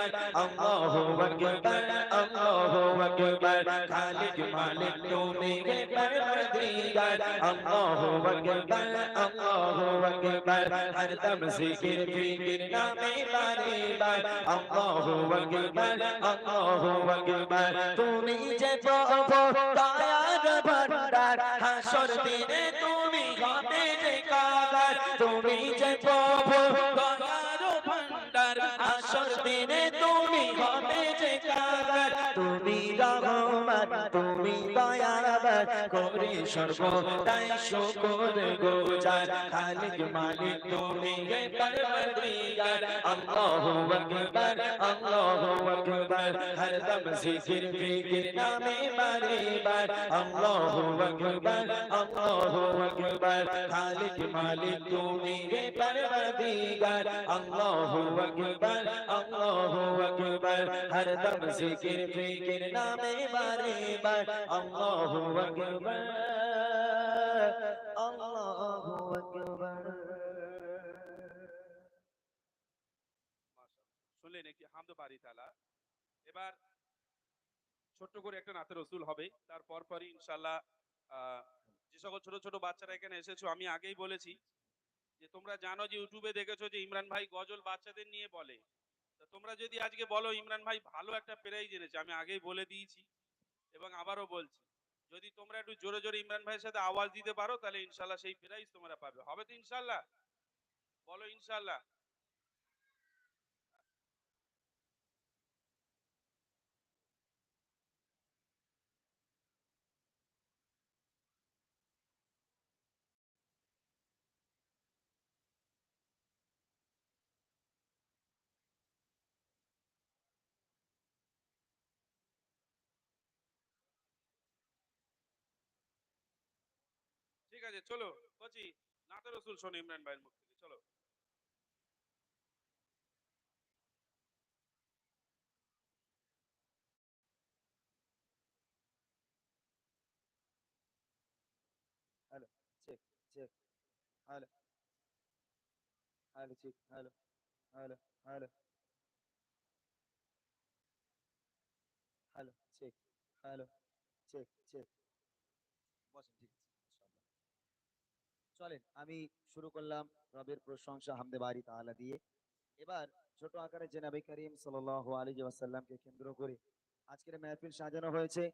একবার আল্লাহু আকবার আল্লাহু আকবার খালিক মালিক তুমি হে পরওয়ারদিগার আল্লাহু আকবার আল্লাহু আকবার হর দম জিকির ফিকির নামে বারে বার আল্লাহু আকবার আল্লাহু আকবার তুমি যে প্রভু দয়ার ভান্ডার হাসর দিনে তুমি হবে যে কাদার তুমি যে প্রভু দয়ার তুমি রহমান তুমি দয়াবান করে সর্বদাই শুকর গোজার খালিক মালিক, তুমি হে পরবর্তীগার আল্লাহু আকবার আল্লাহু আকবার। হর দম জিকির, ফিকির নামে বারে বার আল্লাহু আকবার আল্লাহু আকবার। খালিক মালিক, তুমি হে পরবর্তীগার আল্লাহু আকবার আল্লাহু আকবার। হর দম জিকির, ফিকির নামে বারে বার আল্লাহু আকবার। আল্লাহু আকবার। শুনলেন একটি হামদ বাড়ি তালা। এবার ছোট্ট করে একটা নাতে রসুল হবে। তার পরপরই ইনশাল্লাহ আহ, যে সকল ছোট ছোট বাচ্চারা এখানে এসেছ আমি আগেই বলেছি যে তোমরা জানো যে ইউটিউবে দেখেছ যে ইমরান ভাই গজল বাচ্চাদের নিয়ে বলে। তোমরা যদি আজকে বলো, ইমরান ভাই ভালো একটা প্রাইজ এনেছে, আমি আগেই বলে দিয়েছি এবং আবারও বলছি। যদি তোমরা একটু জোরে জোরে ইমরান ভাইয়ের সাথে আওয়াজ দিতে পারো, তাহলে ইনশাল্লাহ সেই প্রাইজ তোমরা পাবে। হবে তো ইনশাল্লাহ? বলো ইনশাল্লাহ। আছে চলো কচি নাতে রসুল শোনো ইমরান ভাইয়ের মুখ থেকে চলো check, check. Hello. Hello, check. Hello. Hello. Hello. Hello, check. Hello. Check, check. বসেন ঠিক। চলেন, আমি শুরু করলাম রবের প্রশংসা হামদে বাড়ি তাআলা দিয়ে। এবার ছোট আকারে জেনাবি করিম সাল্লাল্লাহু আলাইহি ওয়াসাল্লামকে কেন্দ্র করে আজকের মেহফিল সাজানো হয়েছে।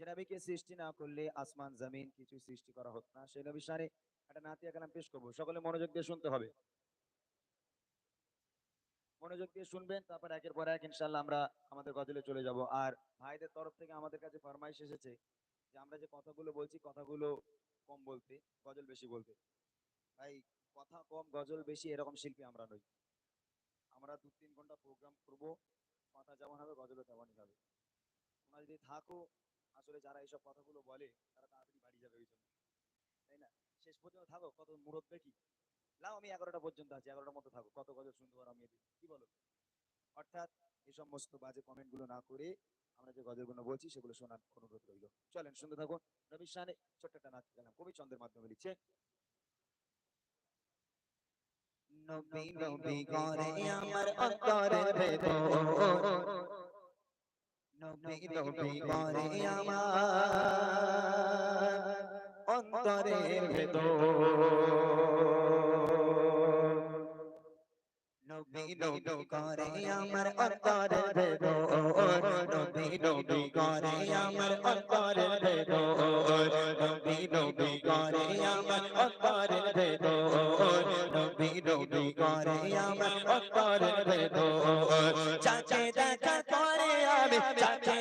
যে নবীকে সৃষ্টি না করলে আসমান, জমিন কিছু সৃষ্টি করা হতো না। সেই নবী শানে একটা নাতিয়া কালাম পেশ করব। সকলে মনোযোগ দিয়ে শুনতে হবে। মনোযোগ দিয়ে শুনবেন, তারপর একের পর এক ইনশাল্লাহ আমরা আমাদের গজলে চলে যাব। আর ভাইদের তরফ থেকে আমাদের কাছে ফরমাইশ এসেছে যে আমরা যে কথাগুলো বলছি, কথাগুলো কম বলতে, গজল বেশি বলতে। ভাই, কথা কম, গজল বেশি, এরকম শিল্পী আমরা নই। আমরা দু তিন ঘণ্টা প্রোগ্রাম করব কথা যেমন হবে, গজলও তেমনই হবে। তোমরা যদি থাকো, আসলে যারা এইসব কথাগুলো বলে, তারা তাড়াতাড়ি বাড়ি যাবে ওই জন্য। তাই না? শেষ পর্যন্ত থাকো, কত মুরত দেখি লাও, আমি এগারোটা পর্যন্ত আছি, এগারোটার মতো থাকো, কত গজল শুনতে পারো আমি। কি বলো? অর্থাৎ, এই সমস্ত বাজে কমেন্টগুলো না করে, আমরা যে গজলগুলো বলছি, সেগুলো শোনার অনুরোধ রইল। চলেন, শুনতে থাকুন। রবি শানে ছোট্ট একটা নাচ গেলাম কবি চন্দ্রের মাধ্যমে লিখছে। নবী নবী করে আমার অন্তরের ভেতর নবী নবী করে আমার অন্তরের ভেতর। নবী নবী করে আমার অন্তরের ভেতর নবী নবী করে আমার অন্তরের ভেতর নবী নবী করে আমার অন্তরের ভেতর নবী নবী করে আমার অন্তরের ভেতর চাচে দেখা করে আমি চাচে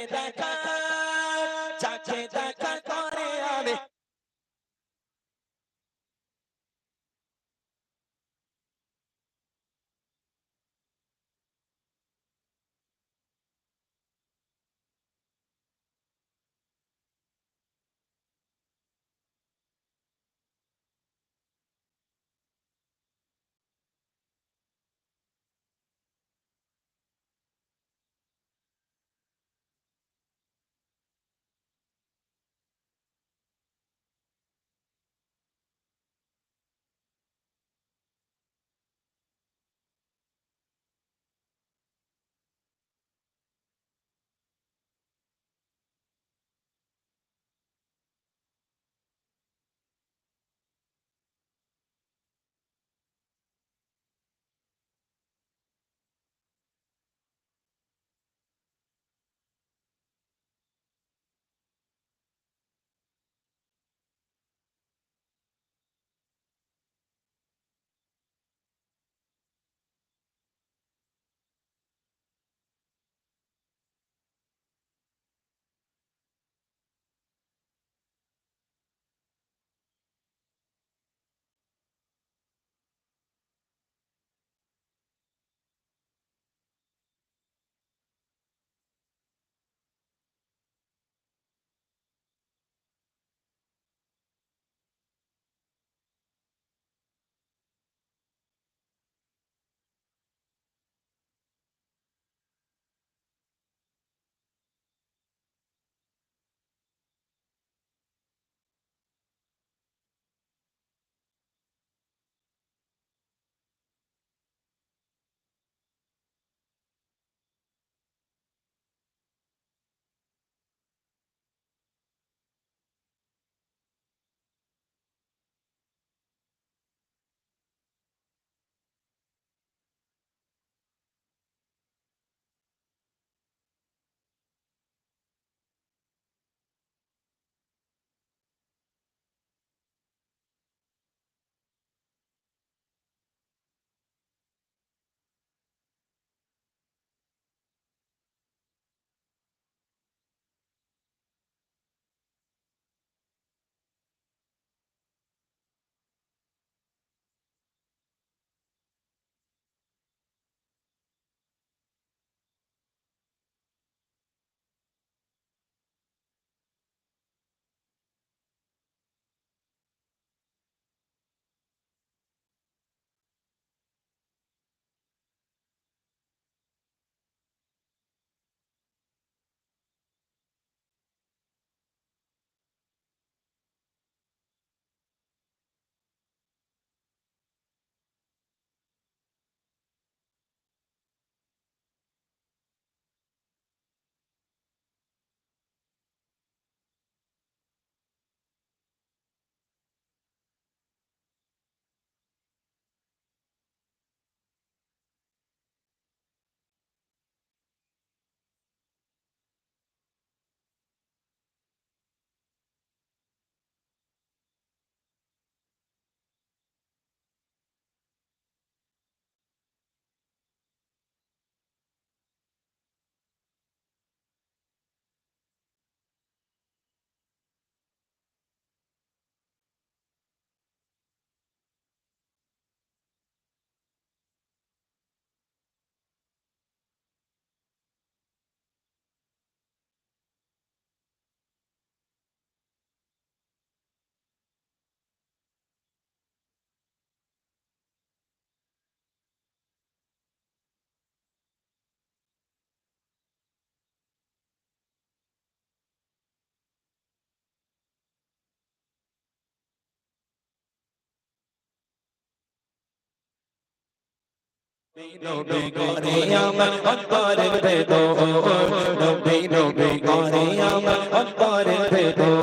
ভেতর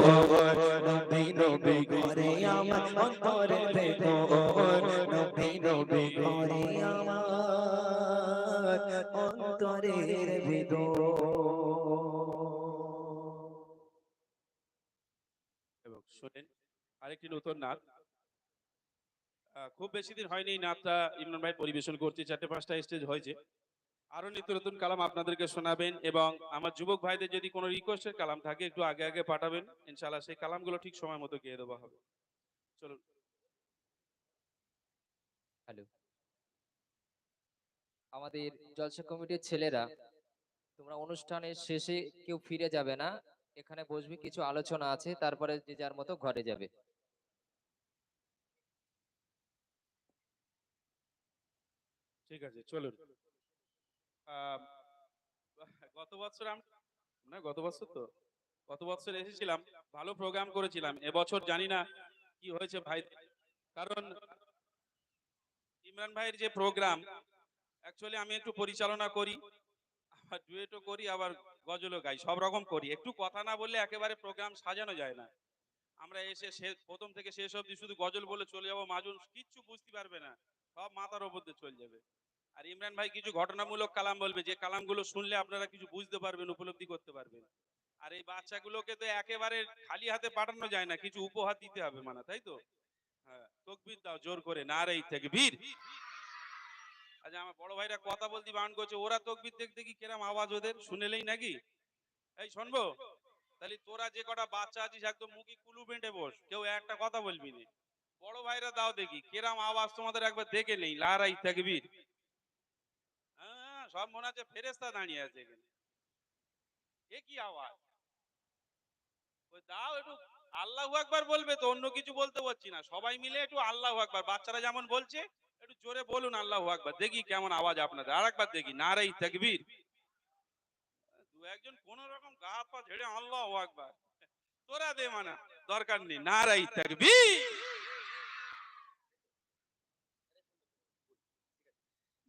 এবং শোনেন আরেকটি নতুন নাচ খুব বেশি দিন হয়নি নাচটা ইমরান ভাই পরিবেশন করছে, চারটে পাঁচটা স্টেজ হয়েছে। আরও নিত্য নতুন কালাম আপনাদেরকে শোনাবেন এবং আমার যুবক ভাইদের যদি কোনো রিকোয়েস্টের কালাম থাকে, একটু আগে আগে পাঠাবেন। ইনশাআল্লাহ সেই কালামগুলো ঠিক সময় মতো গিয়ে দেওয়া হবে। চলুন। হ্যালো আমাদের জলসা কমিটির ছেলেরা, তোমরা অনুষ্ঠানের শেষে কেউ ফিরে যাবে না। এখানে বসবে, কিছু আলোচনা আছে, তারপরে যে যার মতো ঘরে যাবে। ঠিক আছে, চলুন। গত বছর আম- না, গত বছর তো। গত বছর এসেছিলাম, ভালো প্রোগ্রাম করেছিলাম। এবছর জানি না কি হয়েছে ভাই। কারণ ইমরান ভাইয়ের যে প্রোগ্রাম অ্যাকচুয়ালি আমি একটু পরিচালনা করি, আবার ডুয়েটও করি, আবার গজলও গাই, সব রকম করি। একটু কথা না বললে একেবারে প্রোগ্রাম সাজানো যায় না। আমরা এসে প্রথম থেকে শেষ অবধি শুধু গজল বলে চলে যাব, মাজুন কিচ্ছু বুঝতে পারবে না। সব মাথার ওপর দিয়ে চলে যাবে। আর ইমরান ভাই কিছু ঘটনামূলক কালাম বলবে, যে কালামগুলো শুনলে আপনারা কিছু বুঝতে পারবেন, উপলব্ধি করতে পারবেন। আর এই বাচ্চাগুলোকে তো একেবারে খালি হাতে পাঠানো যায় না, কিছু উপহার দিতে হবে মানে তাই তো? হ্যাঁ তকবির দাও, জোর করে, না রে থেকে, বীর। আচ্ছা আমার বড় ভাইরা কথা বলতে বারণ করছে, ওরা তকবির দেখতে কি কেরাম আওয়াজ ওদের, শুনেলেই নাকি? এই, শুনব? তাহলে তোরা যে কটা বাচ্চা আছিস, একদম মুখে কুলু বেঁটে বস, কেউ একটা কথা বলবি না। বড় ভাইরা দাও দেখি, কেরাম আওয়াজ তোমাদের একবার দেখে নেই, লারাই হ্যাঁ সব মনে ফেরেস্তা দাঁড়িয়ে আছে এখানে। এ কি আওয়াজ? ওই দাও একটু বলবে তো, অন্য কিছু বলতে পারছি না। সবাই মিলে একটু আল্লাহু একবার বাচ্চারা যেমন বলছে, একটু জোরে বলুন আল্লাহু একবার দেখি কেমন আওয়াজ আপনাদের। আর একবার দেখি, নারাই তাকবীর। দু একজন কোন রকম গা পা ঝেড়ে আল্লাহু একবার তোরা দে মানা, দরকার নেই, নারাই তাকবীর।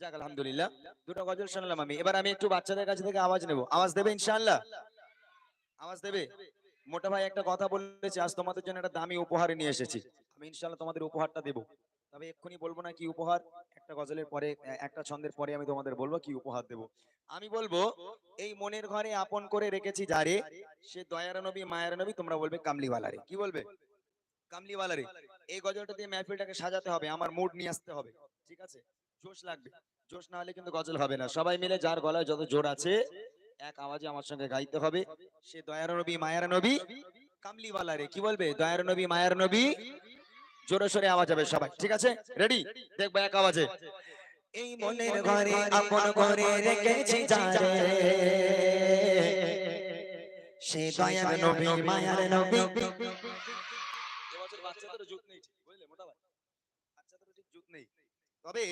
যাক আলহামদুলিল্লাহ। দুটো গজল শুনলাম আমি। এবার আমি একটু বাচ্চাদের কাছে থেকে আওয়াজ নেব। আওয়াজ দেবে ইনশাআল্লাহ? আওয়াজ দেবে? মোটা ভাই একটা কথা বলেছে আজ তোমাদের জন্য একটা দামি উপহার নিয়ে এসেছি। আমি ইনশাআল্লাহ তোমাদের উপহারটা দেব। তবে এক্ষুনি বলব না কি উপহার একটা গজলের পরে একটা ছন্দের পরে আমি তোমাদের বলব কি উপহার দেব। আমি বলব এই মনের ঘরে আপন করে রেখেছি যারে সে দয়ার নবী মায়ের নবী তোমরা বলবে কামলিওয়ালারে। কি বলবে? কামলিওয়ালারে। এই গজলটা দিয়ে মেহফিলটাকে সাজাতে হবে আমার মুড নিয়ে আসতে হবে। ঠিক আছে? জোশ লাগবে। জোশ না হলে কিন্তু গজল হবে না। সবাই মিলে যার গলায় যত জোর আছে এক আওয়াজে আমার সঙ্গে গাইতে হবে। সে দয়ার নবী মায়ার নবী কামলিওয়ালা রে কি বলবে? দয়ার নবী মায়ার নবী জোরে সোরে আওয়াজ হবে সবাই। ঠিক আছে? রেডি দেখব এক আওয়াজে। এই মনের ঘরে আপন করে রেখেছি যারে। সে দয়ার নবী মায়ার নবী। এবছর বাচ্চাদেরও যুগ নেই ঠিক, বুঝলে মোটা ভাই? বাচ্চাদেরও ঠিক যুগ নেই। তবে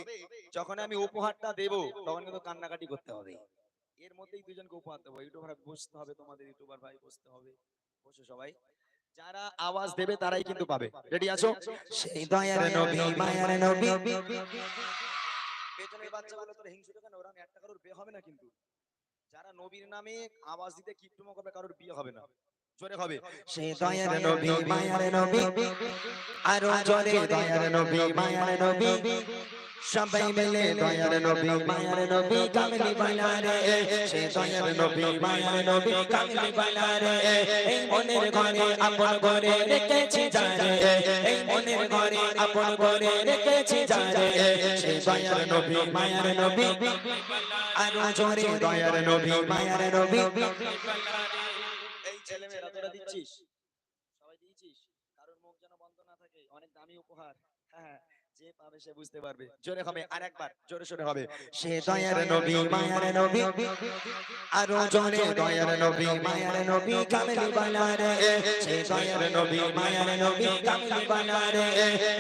যখন আমি উপহারটা দেব তখন কিন্তু কান্নাকাটি করতে হবে। এর মধ্যেই দুজনকে উপহার দেবো। ইউটিউবার বসতে হবে তোমাদের। ইউটিউবার ভাই বসতে হবে। বসে সবাই। যারা আওয়াজ দেবে তারাই কিন্তু পাবে। রেডি আছো? সেই দয়ার নবী মায়ার নবী। পেছনের বাচ্চাগুলো তোর হিংসুটে কেন? ওরা একটা কারোর বিয়ে হবে না কিন্তু। যারা নবীর নামে আওয়াজ দিতে কিপটুমো করবে কারোর বিয়ে হবে না। জোরে হবে। সে দয়ার নবী মায়ার নবী। আরও জোরে দয়ার নবী মায়ার নবী। সবাই মিলে দয়ার নবী মায়ার নবী কামলি বানারে সে দয়ার নবী মায়ার নবী কামলি বানারে এই মনের ঘরে আপন করে রেখেছি যারে এই মনের ঘরে আপন করে রেখেছি যারে সে দয়ার নবী মায়ার নবী আরও জোরে দয়ার নবী মায়ার নবী এই ছেলে মেয়েরা তোরা দিচ্ছিস সবাই দিয়েছিস কারোর মুখ যেন বন্ধ না থাকে অনেক দামি উপহার হ্যাঁ যে পাবে সে বুঝতে পারবে। জোরে হবে আর একবার জোরে সোরে হবে। সে দয়ার নবী মায়ার নবী। আরও জোরে দয়ার নবী মায়ার নবী কামলি বানারে। সে দয়ার নবী মায়ার নবী কামলি বানারে।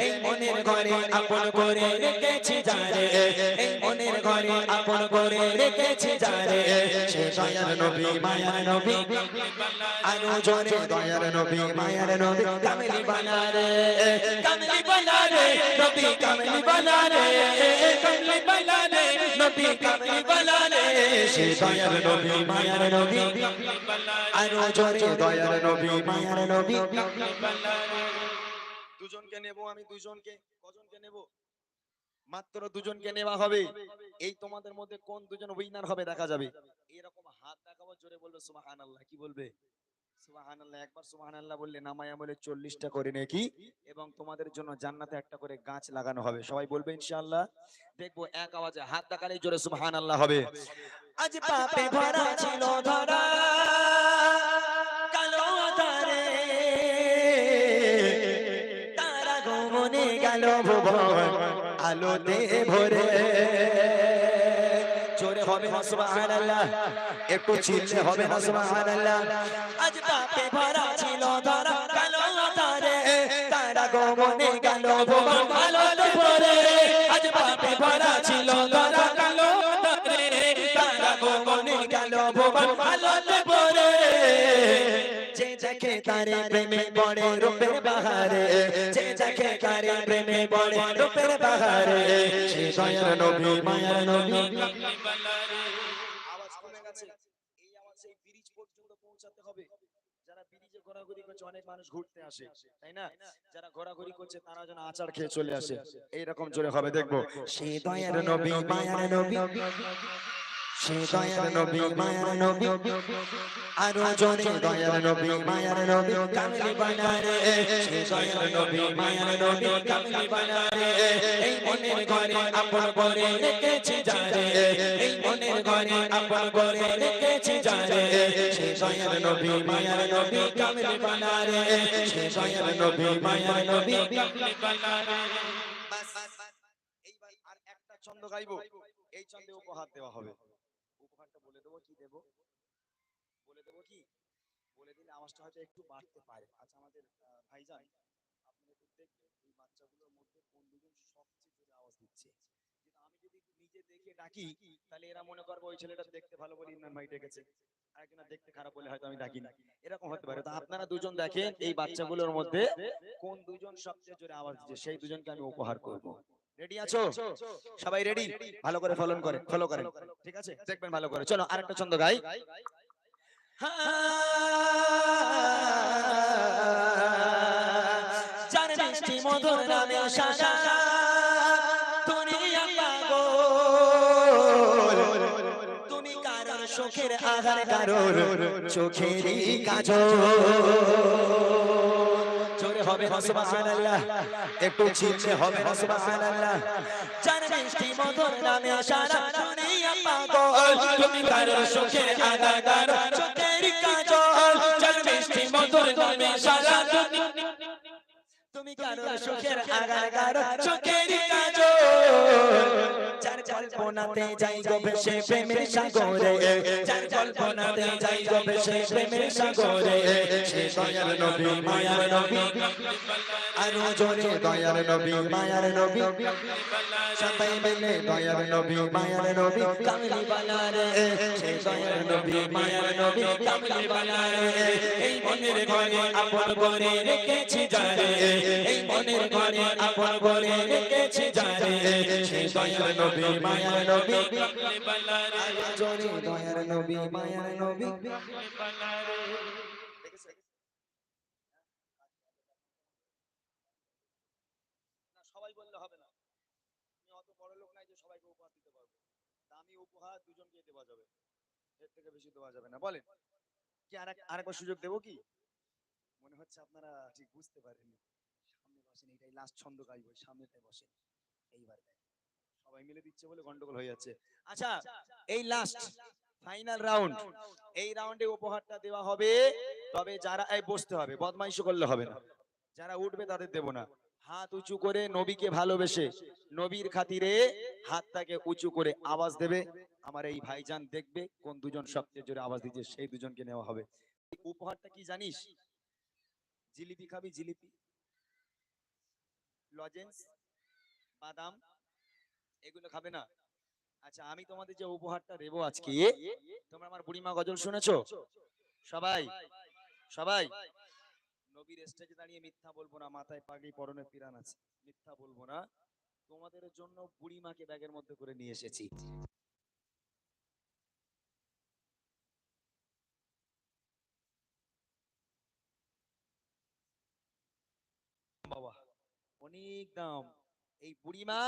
এই মনের ঘরে আপন করে রেখেছি যারে। এই মনের ঘরে আপন করে রেখেছি যারে। সে দয়ার নবী মায়ার নবী আরও জোরে দয়ার নবী মায়ার নবী কামলি বানারে। কামলি বানারে নবী কামলি নবী মায়ার নবী আরও জোরে দয়ার নবী মায়ার নবী দুজনকে নেব আমি, দুজনকে। কজনকে নেব? মাত্র দুজনকে নেওয়া হবে। এই তোমাদের মধ্যে কোন দুজন উইনার হবে দেখা যাবে। এরকম হাত দেখাবো, জোরে বলবে, সুবহানাল্লাহ, কি বলবে? সুবহানাল্লাহ, একবার সুবহানাল্লাহ বলে চল্লিশটা করে নাকি এবং তোমাদের জন্য জান্নাতে একটা করে গাছ লাগানো হবে। সবাই বলবে, ইনশাআল্লাহ। দেখব এক আওয়াজে হাত দেখালেই জোরে সুবহানাল্লাহ হবে। আজ পাপে ভরা আলোতে ভরে। জোরে হবে না, সুবহানাল্লাহ। একটু চিল্লে হবে না, সুবহানাল্লাহ। আজ পাপে ভরা ছিল ধরা কালো তারে তারা গমনে গেল আলোতে ভরে আজ পাপে ভরা ছিল যে দেখে তারে প্রেমে পড়ে রূপের বাহারে। যে দেখে তারে প্রেমে পড়ে রূপের বাহারে। সে দয়ার নবী মায়ার নবী। আওয়াজ কমে গেছে। এই আওয়াজ সেই ব্রিজ পর্যন্ত পৌঁছাতে হবে। যারা ব্রিজে ঘোরাঘুরি করছে অনেক মানুষ ঘুরতে আসে তাই না? যারা ঘোরাঘুরি করছে তারা যেন আচার খেয়ে চলে আসে। এইরকম জোরে হবে দেখব। সে দয়ার নবী মায়ার নবী। সে দয়ার নবী মায়ার নবী। আরও জোরে দয়ার নবী মায়ার নবী কামলি বানারে। সে দয়ার নবী মায়ার নবী কামলি বানারে। এই মনের ঘরে আপন করে রেখেছি যারে এই মনের ঘরে আপন করে রেখেছি যারে সে দয়ার নবী মায়ার নবী কামলি বানারে। সে দয়ার নবী মায়ার নবী কামলি বানারে। এইবার আর একটা ছন্দ গাইবো। এই ছন্দে উপহার দেওয়া হবে। দেবো, কি দেবো? বলে দেবো কি? বলে দিলে আওয়াজটা হয়তো একটু বাড়তে পারে। আচ্ছা আমাদের আপনারা একটু দেখবেন এই বাচ্চাগুলোর মধ্যে কোন দুজন সবচেয়ে জোরে আওয়াজ দিচ্ছে। আমি যদি নিজে দেখে ডাকি, তাহলে এরা মনে করবে ওই ছেলেটা দেখতে ভালো বলে ইমরান ভাই ডেকেছে। আরেকজনা দেখতে খারাপ বলে হয়তো আমি ডাকি না এরকম হতে পারে। আপনারা দুজন দেখেন এই বাচ্চাগুলোর মধ্যে কোন দুজন সবচেয়ে জোরে আওয়াজ দিচ্ছে, সেই দুজনকে আমি উপহার করব। রেডি আছো? সবাই রেডি ভালো করে ফলন করে ফলো করেন ঠিক আছে? দেখবেন ভালো করে। চলো আরেকটা ছন্দ গাই। চার মিষ্টি মধুর নামে সুখের আধার কারোর? চোখেরই কাজল। হবে না, সুবহানাল্লাহ। একটু চিল্লে হবে না, সুবহানাল্লাহ। জান মিষ্টি মধুর নামে সারা দুনিয়া পাগল, তুমি কারোর সুখে আগাগার, চোখের কাজল। জান মিষ্টি মধুর নামে সারা দুনিয়া তুমি কারও সুখের আগার গারো চোখের কাজল। যার কল্পনাতে যাই গো ভেসে প্রেমের সাগরে। যার কল্পনাতে যাই গো ভেসে প্রেমের সাগরে। সে দয়ার নবী মায়ার নবী। আরও জোরে দয়ার নবী মায়ার নবী। সবাই মিলে দয়ার নবী মায়ার নবী। কামলি বানারে সে দয়ার নবী মায়ার নবী। কামলি বানারে এই মনের ঘরে আপন করে রেখেছি যারে। মনের ঘরে আপন রেখেছি দয়ার নবী নবী। দয়ার নবী নবী। সবাই বললে হবে না। আমি অত নাই সবাইকে উপহার দিতে পারব। দামি উপহার বেশি দেওয়া যাবে না। বলেন, কি আরেক আরেকবার সুযোগ দেবো কি? মনে হচ্ছে আপনারা ঠিক বুঝতে সামনে লাস্ট ছন্দ গাইব বসেন এইবার সবাই মিলে দিচ্ছে বলে গন্ডগোল হয়ে যাচ্ছে। আচ্ছা এই লাস্ট ফাইনাল রাউন্ড এই রাউন্ডে উপহারটা দেওয়া হবে। তবে যারা, এই বসতে হবে করলে হবে না। যারা উঠবে তাদের দেব না। হাত উঁচু করে নবীকে ভালোবেসে, নবীর খাতিরে হাতটাকে উঁচু করে আওয়াজ দেবে। আমার এই ভাইজান দেখবে কোন দুজন সবচেয়ে জোরে আওয়াজ দিচ্ছে, সেই দুজনকে নেওয়া হবে। উপহারটা কি জানিস? জিলিপি খাবি, জিলিপি। লজেন্স বাদাম, এগুলো খাবে না? আচ্ছা আমি তোমাদের যে উপহারটা দেবো আজকে, তোমরা আমার বুড়িমা গজল শুনেছো? সবাই সবাই। নবীর স্টেজে দাঁড়িয়ে মিথ্যা বলব না, মাথায় পাগড়ি পরনে পিরান আছে। মিথ্যা বলব না। তোমাদের জন্য বুড়িমাকে ব্যাগের মধ্যে করে নিয়ে এসেছি বাবা অনেক দাম এই বুড়িমা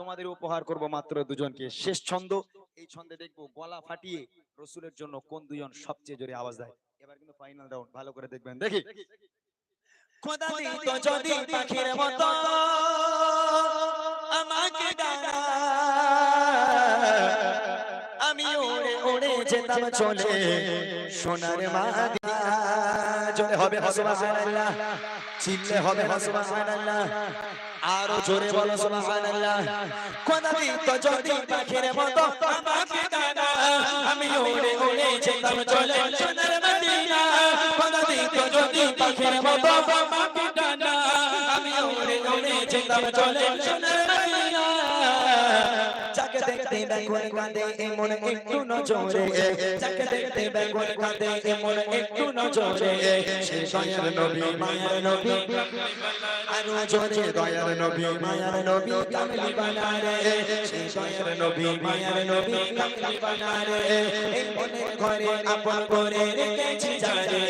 তোমাদের উপহার করব মাত্র দুজনকে। শেষ ছন্দ। এই ছন্দে দেখব গলা ফাটিয়ে রসুলের জন্য কোন দুজন সবচেয়ে জোরে আওয়াজ দেয়। এবার কিন্তু ফাইনাল রাউন্ড ভালো করে দেখবেন। দেখি। খোদা দিত যদি পাখির মতো আমাকে ডানা আমি উড়ে উড়ে যেতাম চলে সোনার মাদিনা। জোরে হবে সুবহানাল্লাহ। চিল্লে হবে সুবহানাল্লাহ। আরও জোরে বলো সুবহানাল্লাহ। খোদা দিত যদি পাখির মতো আমাকে ডানা আমি উড়ে উড়ে যেতাম চলে সোনার মাদিনা খোদা দিত যদি পাখির মতো আমাকে ডানা আমি উড়ে উড়ে যেতাম চলে সোনার মাদিনা দেখতে বেগুন কাঁদে এমন একটু নজরে। যাকে দেখতে বেগুন কাঁদে এমন একটু নজরে। সে দয়ার নবী মায়ার নবী আরও জোরে। দয়ার নবী মায়ার নবী কামলি বানারে। সে দয়ার নবী মায়ার নবী কামলি বানারে। এই মনের ঘরে আপন করে রেখেছি যারে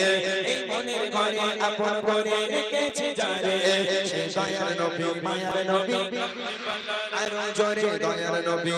এই মনের ঘরে আপন করে রেখেছি যারে সে দয়ার নবী মায়ার নবী। আরও জোরে। দয়ার নবী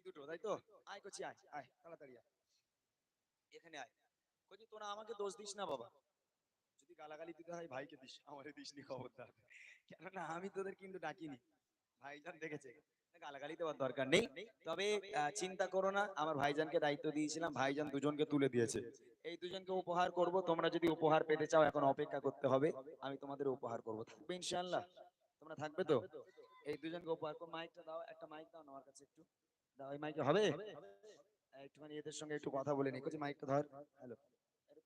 এই দুটো, তাই তো? আয় করছি আয় আয়, তাড়াতাড়ি আয়। এখানে আয়। কচি, তোরা আমাকে দোষ দিস না, বাবা। যদি গালাগালি দিতে হয়, ভাইকে দিস, আমারে দিস নি খবরদার। কেননা, আমি তোদের কিন্তু ডাকিনি। ভাইজান দেখেছে। গালাগালি দেওয়ার দরকার নেই। তবে চিন্তা করো না, আমার ভাইজানকে দায়িত্ব দিয়েছিলাম। ভাইজান দুজনকে তুলে দিয়েছে। এই দুজনকে উপহার করব। তোমরা যদি উপহার পেতে চাও, এখন অপেক্ষা করতে হবে। আমি তোমাদের উপহার করব। থাকবে ইনশাআল্লাহ। তোমরা থাকবে তো? এই দুজনকে উপহার করো। মাইকটা দাও, একটা মাইক দাও আমার কাছে একটু। দাও এই মাইকে হবে? একটুখানি এদের সঙ্গে একটু কথা বলে নিই কোচি মাইকটা ধর। হ্যালো।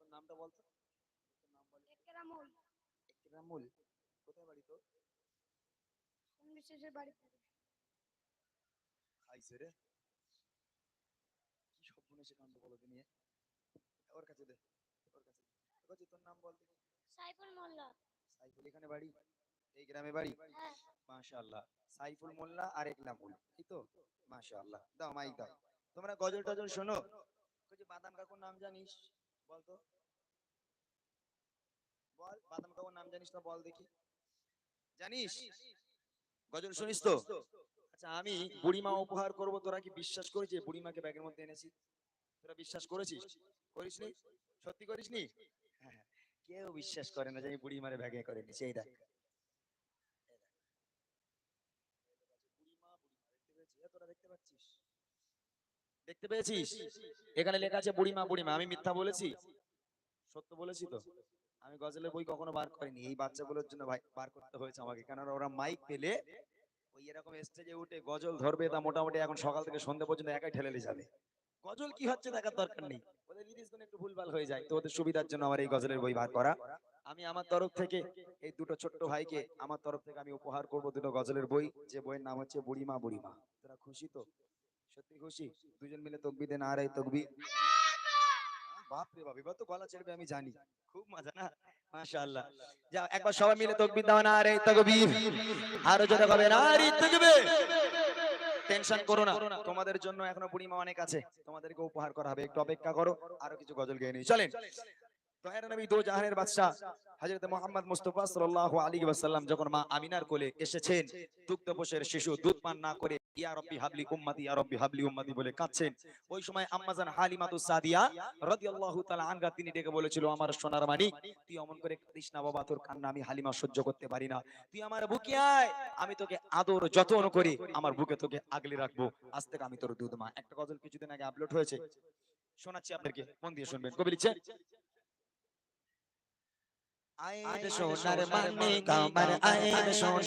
তোর নামটা বল তো নাম বল। একরামুল ইকরামুল কোথায় বাড়ি তোর? বিশেষের বাড়িতে খাইছে রে। কি সব শুনেছে কাণ্ড বলো তো নিয়ে? ওর কাছে দে। ওর কাছে কোচি তোর নাম বল সাইফুল মোল্লা। সাইফুল এখানে বাড়ি? এই গ্রামে বাড়ি? হ্যাঁ মাশাআল্লাহ। সাইফুল মোল্লা আর একলামুল এই তো? মাশাআল্লাহ। দাও মাইক দাও। তোমরা গজল টজল শোনো? কইছে বাদাম কাকুর নাম জানিস? বল তো। বল বাদাম কাকুর নাম জানিস তো বল দেখি। জানিস? গজল শুনিস তো? আচ্ছা আমি বুড়িমা উপহার করব তোরা কি বিশ্বাস করেছিস বুড়িমাকে ব্যাগের মধ্যে এনেছি? তোরা বিশ্বাস করেছিস? করিসনি সত্যি করিসনি হ্যাঁ কেউ বিশ্বাস করে না যে আমি বুড়িমারে ব্যাগে করে নিছি এই দেখ বুড়িমা বুড়িমা দেখতে পেয়েছিস এ তোরা দেখতে পাচ্ছিস? দেখতে পেয়েছিস? এখানে লেখা আছে বুড়িমা বুড়িমা আমি মিথ্যা বলেছি? সত্য বলেছি তো? আমি গজলের বই কখনো বার করিনি। এই বাচ্চাগুলোর জন্য বার করতে হয়েছে আমাকে। কেননা ওরা মাইক পেলে ওই এরকম স্টেজে উঠে গজল ধরবে তা মোটামুটি এখন সকাল থেকে সন্ধ্যা পর্যন্ত একাই ঠেলে যাবে। গজল কি হচ্ছে দেখার দরকার নেই? ওদের লিরিক্স একটু ভুলভাল হয়ে যায় তো ওদের সুবিধার জন্য আমার এই গজলের বই বার করা। আমি আমার তরফ থেকে এই দুটো ছোট্ট ভাইকে আমার তরফ থেকে আমি উপহার করব দুটো গজলের বই। যে বইয়ের নাম হচ্ছে বুড়িমা বুড়িমা। তোরা খুশি তো? সত্যি খুশি? দুজন মিলে তকবি তকবি রে মজা না? অনেক আছে। তোমাদেরকে উপহার করা হবে। একটু অপেক্ষা করো, আরও কিছু গজল গেয়ে নিই। চলেন। তিনি ডেকে বলেছিল, আমার সোনার তুই অমন করে কাঁদিস না বাবা, তোর কান্না আমি হালিমা সহ্য করতে পারি না। তুই আমার বুকে আয়, আমি তোকে আদর যত্ন করি, আমার বুকে তোকে আগলে রাখব। আজ থেকে আমি তোর দুধ মা। একটা গজল কিছুদিন আগে আপলোড হয়েছে। শোনাচ্ছি আপনাদেরকে, মন দিয়ে শুনবেন। কবি লিখছে আয়ের সোনার মানিক আমার আয়ের সোনার